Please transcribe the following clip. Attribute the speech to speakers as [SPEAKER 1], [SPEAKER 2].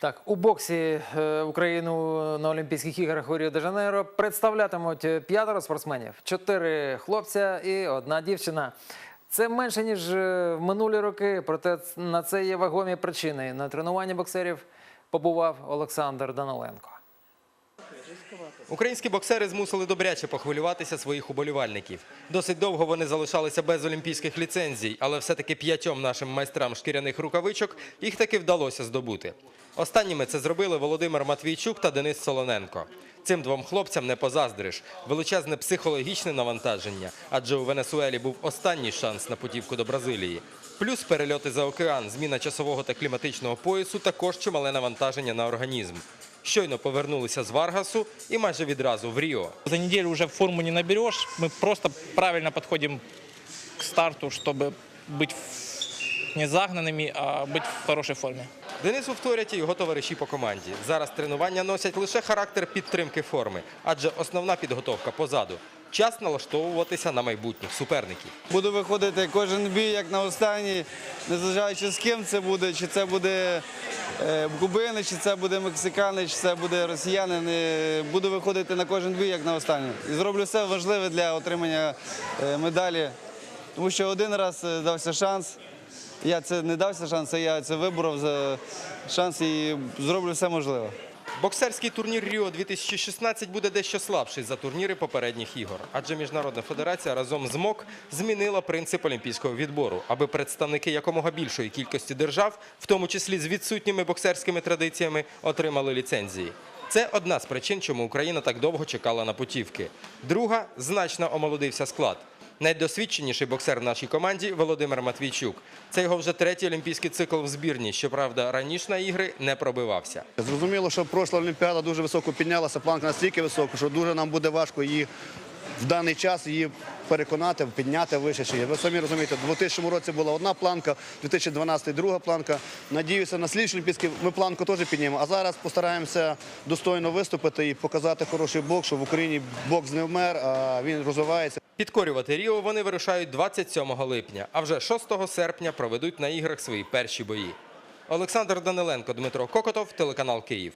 [SPEAKER 1] Так, у боксі е, Україну на Олімпійських іграх у Ріо-де-Жанейро представлятимуть е, п'ятеро спортсменів: чотири хлопця і одна дівчина. Це менше ніж е, в минулі роки, проте на це є вагомі причини. На тренуванні боксерів побував Олександр Даниленко.
[SPEAKER 2] Українські боксери змусили добряче похвилюватися своїх уболівальників. Досить довго вони залишалися без олімпійських ліцензій, але все-таки п'ятьом нашим майстрам шкіряних рукавичок їх таки вдалося здобути. Останніми це зробили Володимир Матвійчук та Денис Солоненко. Цим двом хлопцям не позаздриш. Величезне психологічне навантаження, адже у Венесуелі був останній шанс на путівку до Бразилії. Плюс перельоти за океан, зміна часового та кліматичного поясу також чимале навантаження на організм Щойно повернулися з Варгасу і майже відразу в Ріо.
[SPEAKER 3] За неделю уже форму не наберешь. Мы просто правильно подходим к старту, чтобы быть в- не загнанными, а быть в хорошей форме.
[SPEAKER 2] Денису вторять і його товариші по команді. Зараз тренування носять лише характер підтримки форми, адже основна підготовка позаду. Час налаштовуватися на майбутніх суперників.
[SPEAKER 4] Буду виходити кожен бій як на останній, незважаючи з ким це буде, чи це буде е, кубини, чи це буде мексикани, чи це буде росіянин. Е, Буду виходити на кожен бій як на останній. І зроблю все важливе для отримання е, медалі. Тому що один раз е, дався шанс. Я це не дався шанс, а я це виборов за шанс і зроблю все можливе.
[SPEAKER 2] Боксерський турнір Ріо 2016 буде дещо слабший за турніри попередніх ігор, адже Міжнародна федерація разом з МОК змінила принцип олімпійського відбору, аби представники якомога більшої кількості держав, в тому числі з відсутніми боксерськими традиціями, отримали ліцензії. Це одна з причин, чому Україна так довго чекала на путівки. Друга значно омолодився склад. Найдосвідченіший боксер в нашій команді Володимир Матвійчук. Це його вже третій олімпійський цикл в збірні. Щоправда, раніше на ігри не пробивався.
[SPEAKER 5] Зрозуміло, що пройшла Олімпіада дуже високо піднялася, планка настільки висока, що дуже нам буде важко її в даний час її переконати, підняти вище. Є. Ви самі розумієте, у 2000 році була одна планка, 2012 друга планка. Надіюся, на слідчий Олімпійський ми планку теж піднімемо. А зараз постараємося достойно виступити і показати хороший бокс, що в Україні бокс не вмер, а він розвивається.
[SPEAKER 2] Підкорювати Ріо вони вирушають 27 липня, а вже 6 серпня проведуть на іграх свої перші бої. Олександр Даниленко, Дмитро Кокотов, телеканал Київ.